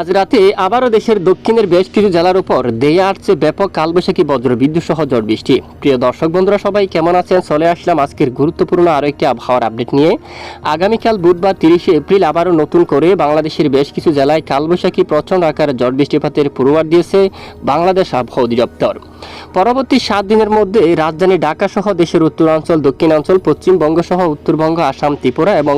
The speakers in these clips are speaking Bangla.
আজ রাতে আবারও দেশের দক্ষিণের বেশ কিছু জেলার উপর দেয়ে আসছে ব্যাপক কালবৈশাখী বজ্রবিদ্যুৎ সহ ঝড় বৃষ্টি। প্রিয় দর্শক বন্ধুরা, সবাই কেমন আছেন? চলে আসলাম আজকের গুরুত্বপূর্ণ আরও একটি আবহাওয়ার আপডেট নিয়ে। আগামীকাল বুধবার তিরিশে এপ্রিল আবারও নতুন করে বাংলাদেশের বেশ কিছু জেলায় কালবৈশাখী প্রচণ্ড আকারে ঝড় বৃষ্টিপাতের পূর্বাভাস দিয়েছে বাংলাদেশ আবহাওয়া অধিদপ্তর। পরবর্তী সাত দিনের মধ্যে রাজধানী ঢাকা সহ দেশের উত্তরাঞ্চল, দক্ষিণাঞ্চল, পশ্চিমবঙ্গ সহ উত্তরবঙ্গ, আসাম, ত্রিপুরা এবং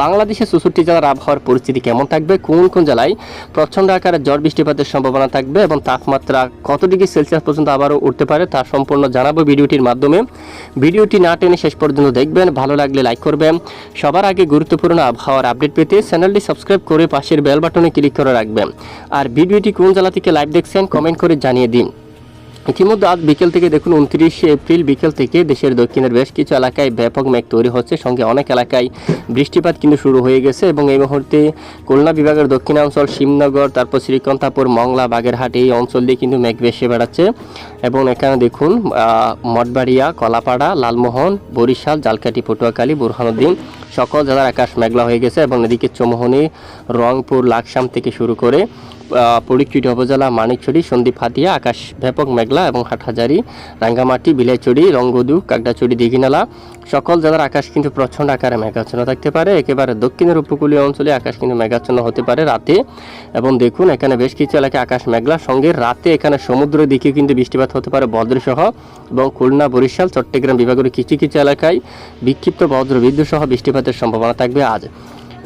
বাংলাদেশের চৌষট্টি জেলার আবহাওয়ার পরিস্থিতি কেমন থাকবে, কোন কোন জেলায় প্রচণ্ড আকারে ঝড় বৃষ্টিপাতের সম্ভাবনা থাকবে এবং তাপমাত্রা কত ডিগ্রি সেলসিয়াস পর্যন্ত আবারও উঠতে পারে তা সম্পূর্ণ জানাব ভিডিওটির মাধ্যমে। ভিডিওটি না টেনে শেষ পর্যন্ত দেখবেন, ভালো লাগলে লাইক করবেন। সবার আগে গুরুত্বপূর্ণ আবহাওয়ার আপডেট পেতে চ্যানেলটি সাবস্ক্রাইব করে পাশের বেল বাটনে ক্লিক করে রাখবেন। আর ভিডিওটি কোন জেলা থেকে লাইভ দেখছেন, কমেন্ট করে জানিয়ে দিন। ইতিমধ্যে আজ বিকেল থেকে দেখুন, উনত্রিশে এপ্রিল বিকেল থেকে দেশের দক্ষিণের বেশ কিছু এলাকায় ব্যাপক মেঘ তৈরি হচ্ছে। সঙ্গে অনেক এলাকায় বৃষ্টিপাত কিন্তু শুরু হয়ে গেছে এবং এই মুহূর্তে খুলনা বিভাগের দক্ষিণাঞ্চল, শিবনগর, তারপর শ্রীকন্তাপুর, মংলা, বাগেরহাট এই অঞ্চল দিয়ে কিন্তু মেঘ ভেসে বেড়াচ্ছে। এবং এখানে দেখুন মঠবাড়িয়া, কলাপাড়া, লালমোহন, বরিশাল জালকাটি পটুয়াখালী, বুরহানুদ্দিন সকল জেলার আকাশ মেঘলা হয়ে গেছে এবং এদিকে চৌমোহনী, রংপুর, লাকসাম থেকে শুরু করে পরিচিত উপজেলা মানিকছড়ি সন্দীপ হাতিয়া, আকাশ ব্যাপক মেঘলা এবং হাটহাজারি, রাঙ্গামাটি, বিলাইচড়ি রঙ্গদু কাকড়াচড়ি দিঘিনালা। সকল জেলার আকাশ কিন্তু প্রচণ্ড আকারে মেঘাচ্ছন্ন থাকতে পারে। একেবারে দক্ষিণের উপকূলীয় অঞ্চলে আকাশ কিন্তু মেঘাচ্ছন্ন হতে পারে রাতে। এবং দেখুন, এখানে বেশ কিছু এলাকায় আকাশ মেঘলা। সঙ্গে রাতে এখানে সমুদ্রের দিকে কিন্তু বৃষ্টিপাত হতে পারে বজ্রসহ এবং খুলনা, বরিশাল, চট্টগ্রাম বিভাগের কিছু কিছু এলাকায় বিক্ষিপ্ত বজ্র বিদ্যুৎ সহ বৃষ্টিপাতের সম্ভাবনা থাকবে আজ।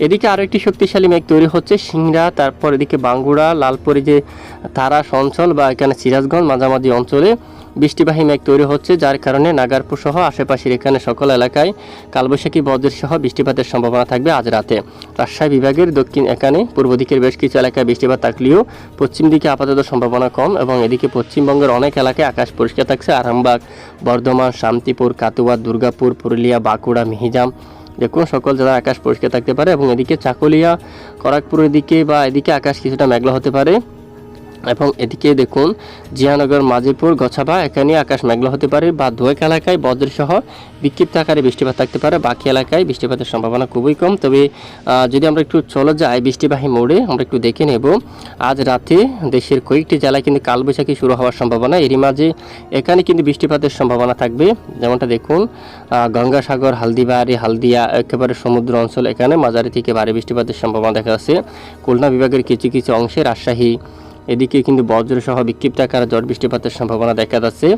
এদিকে আরও একটি শক্তিশালী মেঘ তৈরি হচ্ছে, সিংড়া, তারপর এদিকে বাঙ্গুড়া, লালপুরি যে তারাস অঞ্চল বা এখানে সিরাজগঞ্জ মাঝামাঝি অঞ্চলে বৃষ্টিবাহী মেঘ তৈরি হচ্ছে, যার কারণে নাগারপুর সহ আশেপাশের এখানে সকল এলাকায় কালবৈশাখী বজ্রের সহ বৃষ্টিপাতের সম্ভাবনা থাকবে আজ রাতে। রাজশাহী বিভাগের দক্ষিণ এখানে, পূর্ব দিকের বেশ কিছু এলাকায় বৃষ্টিপাত থাকলেও পশ্চিম দিকে আপাতত সম্ভাবনা কম এবং এদিকে পশ্চিমবঙ্গের অনেক এলাকায় আকাশ পরিষ্কার থাকছে। আরামবাগ, বর্ধমান, শান্তিপুর কাতুয়া দুর্গাপুর, পুরুলিয়া, বাঁকুড়া, মিহিজাম কোনো সকল জেলার আকাশ পরিষ্কার থাকতে পারে এবং এদিকে চাকুলিয়া খড়গপুরের দিকে বা এদিকে আকাশ কিছুটা মেঘলা হতে পারে। এবং এদিকে দেখুন, জিয়ানগর মাজিপুর গছাবা, এখানে আকাশ মেঘলা হতে পারে বা দোয়েক এলাকায় বজ্রসহ বিক্ষিপ্ত আকারে বৃষ্টিপাত থাকতে পারে। বাকি এলাকায় বৃষ্টিপাতের সম্ভাবনা খুবই কম। তবে যদি আমরা একটু চলে যাই বৃষ্টিবাহী মোড়ে, আমরা একটু দেখে নেব। আজ রাতে দেশের কয়েকটি জেলায় কিন্তু কালবৈশাখী শুরু হওয়ার সম্ভাবনা। এরই মাঝে এখানে কিন্তু বৃষ্টিপাতের সম্ভাবনা থাকবে। যেমনটা দেখুন গঙ্গাসাগর, হালদিবাড়ি, হালদিয়া, একেবারে সমুদ্র অঞ্চল এখানে মাঝারি থেকে ভারী বৃষ্টিপাতের সম্ভাবনা দেখা যাচ্ছে। খুলনা বিভাগের কিছু কিছু অংশে রাজশাহী এদিকে কিন্তু বজ্রসহ বিক্ষিপ্ত আকারে ঝড় বৃষ্টিপাতের সম্ভাবনা দেখা যাচ্ছে।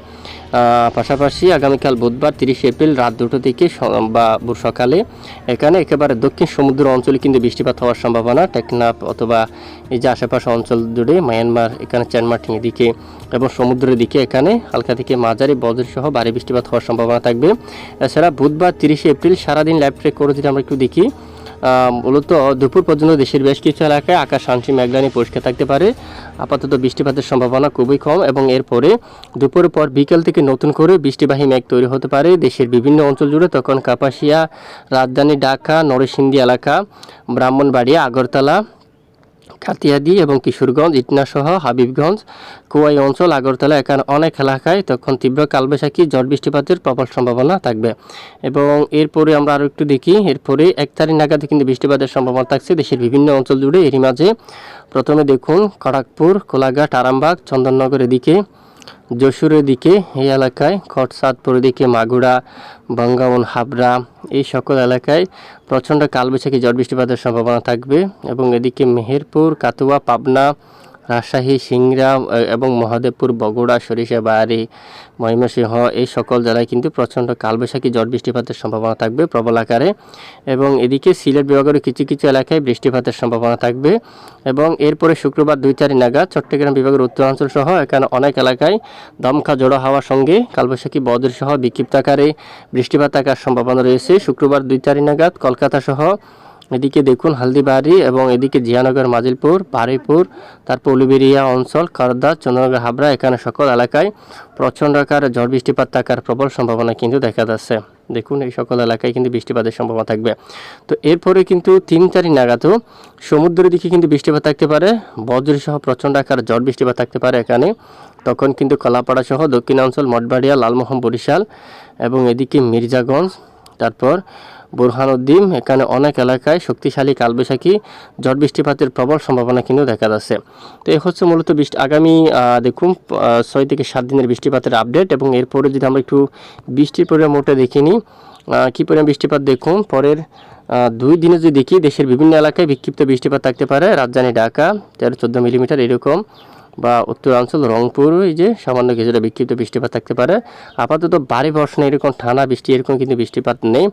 পাশাপাশি আগামীকাল বুধবার তিরিশে এপ্রিল রাত দুটো থেকে বা সকালে এখানে একেবারে দক্ষিণ সমুদ্র অঞ্চলে কিন্তু বৃষ্টিপাত হওয়ার সম্ভাবনা, টেকনাফ অথবা এই যে আশেপাশে অঞ্চল জুড়ে মায়ানমার, এখানে চ্যানমার্টিং এদিকে এবং সমুদ্রের দিকে এখানে হালকা থেকে মাঝারি বজ্রসহ ভারী বৃষ্টিপাত হওয়ার সম্ভাবনা থাকবে। এছাড়া বুধবার তিরিশে এপ্রিল সারাদিন লাইভ ট্রেক করে যদি আমরা একটু দেখি মূলত দুপুর পর্যন্ত দেশের বেশ কিছু এলাকায় আকাশ আংশিক মেঘলানি পরিষ্কার থাকতে পারে। আপাতত বৃষ্টিপাতের সম্ভাবনা খুবই কম এবং এরপরে দুপুরের পর বিকেল থেকে নতুন করে বৃষ্টিবাহী মেঘ তৈরি হতে পারে। দেশের বিভিন্ন অঞ্চল জুড়ে তখন কাপাসিয়া, রাজধানী ঢাকা, নরসিংদী এলাকা, ব্রাহ্মণবাড়িয়া, আগরতলা কাতিয়াদি এবং কিশোরগঞ্জ, ইটনাসহ হাবিবগঞ্জ, কুয়াই অঞ্চল, আগরতলা এখানে অনেক এলাকায় তখন তীব্র কালবৈশাখী ঝড় বৃষ্টিপাতের প্রবল সম্ভাবনা থাকবে। এবং এরপরে আমরা আরও একটু দেখি, এরপরে এক তারিখ নাগাদ কিন্তু বৃষ্টিপাতের সম্ভাবনা থাকছে দেশের বিভিন্ন অঞ্চল জুড়ে। এরই মাঝে প্রথমে দেখুন খড়াকপুর কোলাঘাট, আরামবাগ চন্দননগরের এদিকে যশোরের দিকে, এই এলাকায় খটসাদপুর দিকে মাগুড়া বঙ্গাবন, হাবড়া, এই সকল এলাকায় প্রচণ্ড কালবৈশাখী ঝড় বৃষ্টিপাতের সম্ভাবনা থাকবে এবং এদিকে মেহেরপুর কাতুয়া পাবনা রাজশাহী, সিংড়া এবং মহাদেবপুর, বগুড়া, সরিষা সরিষাবাড়ি ময়মনসিংহ, এই সকল জেলায় কিন্তু প্রচণ্ড কালবৈশাখী ঝড় বৃষ্টিপাতের সম্ভাবনা থাকবে প্রবল আকারে। এবং এদিকে সিলেট বিভাগের কিছু কিছু এলাকায় বৃষ্টিপাতের সম্ভাবনা থাকবে। এবং এরপরে শুক্রবার দুই চারি নাগাদ চট্টগ্রাম বিভাগের উত্তরাঞ্চল সহ এখানে অনেক এলাকায় দমকা জড়ো হওয়ার সঙ্গে কালবৈশাখী বজ্র সহ বিক্ষিপ্ত আকারে বৃষ্টিপাত থাকার সম্ভাবনা রয়েছে। শুক্রবার দুই চারি নাগাদ কলকাতা সহ এদিকে দেখুন হালদিবাড়ি এবং এদিকে জিয়ানগর, মাজিলপুর, বারুইপুর, তারপর উলুবেরিয়া অঞ্চল করদা চন্দ্রনগর হাবড়া, এখানে সকল এলাকায় প্রচণ্ড আকারে ঝড়, বৃষ্টিপাত থাকার প্রবল সম্ভাবনা কিন্তু দেখা যাচ্ছে। দেখুন, এই সকল এলাকায় কিন্তু বৃষ্টিপাতের সম্ভাবনা থাকবে। তো এরপরে কিন্তু তিন চারি নাগাদও সমুদ্রের দিকে কিন্তু বৃষ্টিপাত থাকতে পারে, বজ্রসহ প্রচণ্ড আকার ঝড়, বৃষ্টিপাত থাকতে পারে এখানে। তখন কিন্তু কলাপাড়া সহ দক্ষিণাঞ্চল, মঠবাড়িয়া, লালমোহন, বরিশাল এবং এদিকে মির্জাগঞ্জ, তারপর বুরহানুদ্দিন, এখানে অনেক এলাকায় শক্তিশালী কালবৈশাখী ঝড় বৃষ্টিপাতের প্রবল সম্ভাবনা কিন্তু দেখা যাচ্ছে। তো এই হচ্ছে মূলত বৃষ্টি, আগামী দেখুন ছয় থেকে সাত দিনের বৃষ্টিপাতের আপডেট এবং এরপরে যদি আমরা একটু বৃষ্টির পরিমাণ মোটে দেখে নিই কী পরিমাণ বৃষ্টিপাত দেখুন, পরের দুই দিনে যদি দেখি, দেশের বিভিন্ন এলাকায় বিক্ষিপ্ত বৃষ্টিপাত থাকতে পারে। রাজধানী ঢাকা, তেরো চোদ্দ মিলিমিটার এরকম। বা উত্তরাঞ্চল, রংপুর, এই যে সামান্য কিছুটা বিক্ষিপ্ত বৃষ্টিপাত থাকতে পারে। আপাতত ভারী বর্ষণে এরকম ঠানা বৃষ্টি এরকম কিন্তু বৃষ্টিপাত নেই।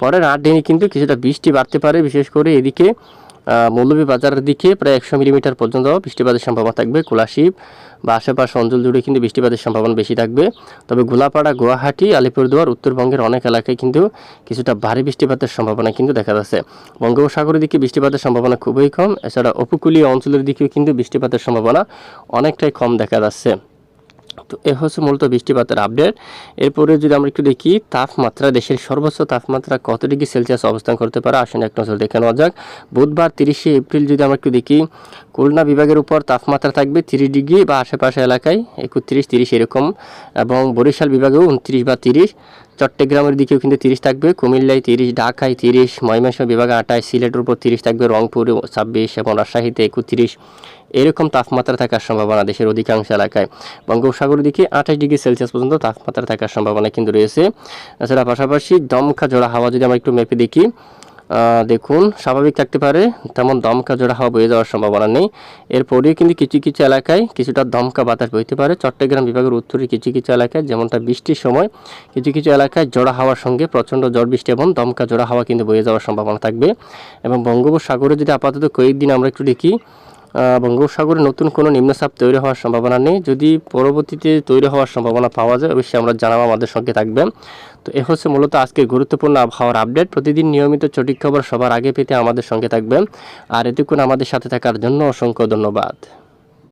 পরের আট দিনে কিন্তু কিছুটা বৃষ্টি বাড়তে পারে, বিশেষ করে এদিকে। মৌলভী বাজারের দিকে প্রায় একশো মিলিমিটার পর্যন্ত বৃষ্টিপাতের সম্ভাবনা থাকবে কোলাশিব বা আশেপাশে অঞ্চল জুড়ে কিন্তু বৃষ্টিপাতের সম্ভাবনা বেশি থাকবে। তবে গোলাপাড়া, গুয়াহাটি, আলিপুরদুয়ার, উত্তরবঙ্গের অনেক এলাকায় কিন্তু কিছুটা ভারী বৃষ্টিপাতের সম্ভাবনা কিন্তু দেখা যাচ্ছে। বঙ্গোপসাগরের দিকে বৃষ্টিপাতের সম্ভাবনা খুবই কম, এছাড়া উপকূলীয় অঞ্চলের দিকেও কিন্তু বৃষ্টিপাতের সম্ভাবনা অনেকটাই কম দেখা যাচ্ছে। তো এ হচ্ছে মূলত বৃষ্টিপাতের আপডেট এরপরে যদি আমরা একটু দেখি, তাপমাত্রা, দেশের সর্বোচ্চ তাপমাত্রা কত ডিগ্রি সেলসিয়াস অবস্থান করতে পারে, আসেন এক নজর দেখে নেওয়া যাক। বুধবার তিরিশে এপ্রিল যদি আমরা একটু দেখি, খুলনা বিভাগের উপর তাপমাত্রা থাকবে তিরিশ ডিগ্রি বা আশেপাশে এলাকায় একত্রিশ তিরিশ এরকম এবং বরিশাল বিভাগেও উনত্রিশ বা তিরিশ। চট্টগ্রামের দিকেও কিন্তু তিরিশ থাকবে, কুমিল্লায় তিরিশ, ঢাকায় তিরিশ, ময়মনসিংহ বিভাগে আটাই সিলেটের উপর তিরিশ থাকবে, রংপুরে ছাব্বিশ এবং রাজশাহীতে একত্রিশ। এরকম তাপমাত্রা থাকার সম্ভাবনা দেশের অধিকাংশ এলাকায়। বঙ্গোপসাগরের দিকে আঠাশ ডিগ্রি সেলসিয়াস পর্যন্ত তাপমাত্রা থাকার সম্ভাবনা কিন্তু রয়েছে। তাছাড়া পাশাপাশি দমকা জোড়া হাওয়া যদি আমরা একটু মেপে দেখি দেখুন, স্বাভাবিক থাকতে পারে, তেমন দমকা জোড়া হওয়া বয়ে যাওয়ার সম্ভাবনা নেই। এরপরেও কিন্তু কিছু কিছু এলাকায় কিছুটা দমকা বাতাস বইতে পারে। চট্টগ্রাম বিভাগের উত্তরের কিছু কিছু এলাকায়, যেমনটা বৃষ্টির সময়, কিছু কিছু এলাকায় জোড়া হাওয়ার সঙ্গে প্রচণ্ড ঝড় বৃষ্টি এবং দমকা জোড়া হাওয়া কিন্তু বয়ে যাওয়ার সম্ভাবনা থাকবে। এবং বঙ্গোপসাগরে যদি আপাতত কয়েকদিন আমরা একটু দেখি বঙ্গোপসাগরে নতুন কোনো নিম্নচাপ তৈরি হওয়ার সম্ভাবনা নেই। যদি পরবর্তীতে তৈরি হওয়ার সম্ভাবনা পাওয়া যায়, অবশ্যই আমরা জানাব আমাদের সঙ্গে থাকবে তো এ হচ্ছে মূলত আজকে গুরুত্বপূর্ণ আবহাওয়ার আপডেট। প্রতিদিন নিয়মিত সঠিক খবর সবার আগে পেতে আমাদের সঙ্গে থাকবেন। আর এতক্ষণ আমাদের সাথে থাকার জন্য অসংখ্য ধন্যবাদ।